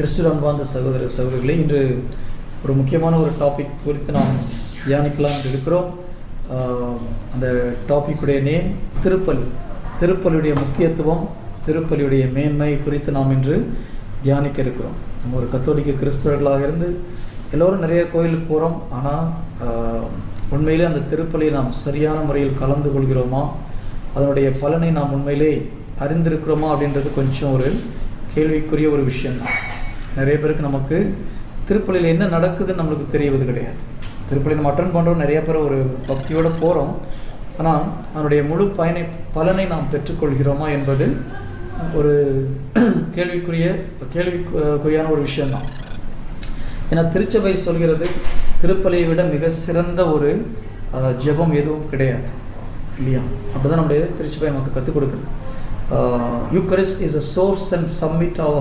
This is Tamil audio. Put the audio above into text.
கிறிஸ்துவ அன்பார்ந்த சகோதர சகோதரிகளே இன்று ஒரு முக்கியமான ஒரு டாபிக் குறித்து நாம் தியானிக்கலாம் என்று இருக்கிறோம். அந்த டாபிக்குடைய நேம் திருப்பலி. திருப்பலியுடைய முக்கியத்துவம் திருப்பலியுடைய மேன்மை குறித்து நாம் இன்று தியானிக்க இருக்கிறோம். நம்ம ஒரு கத்தோலிக்க கிறிஸ்தவர்களாக இருந்து எல்லோரும் நிறைய கோயிலுக்கு போகிறோம் ஆனால் உண்மையிலே அந்த திருப்பலியை நாம் சரியான முறையில் கலந்து கொள்கிறோமா? அதனுடைய பலனை நாம் உண்மையிலே அறிந்திருக்கிறோமா அப்படின்றது கொஞ்சம் ஒரு கேள்விக்குரிய ஒரு விஷயம்தான். நிறைய பேருக்கு நமக்கு திருப்பலியில் என்ன நடக்குதுன்னு நம்மளுக்கு தெரியவது கிடையாது. திருப்பலி நம்ம அட்டன் பண்ணுறோம் நிறைய பேர் ஒரு பக்தியோடு போகிறோம் ஆனால் அதனுடைய முழு பயனை பலனை நாம் பெற்றுக்கொள்கிறோமா என்பது ஒரு கேள்விக்குரிய கேள்விக்குரியான ஒரு விஷயம்தான். ஏன்னா திருச்சபை சொல்கிறது திருப்பலியை விட மிக சிறந்த ஒரு அஹ், ஜெபம் எதுவும் கிடையாது. இல்லையா? அப்படிதான் நம்முடைய திருச்சபை நமக்கு கற்றுக் கொடுக்குது. Eucharist is a source and summit of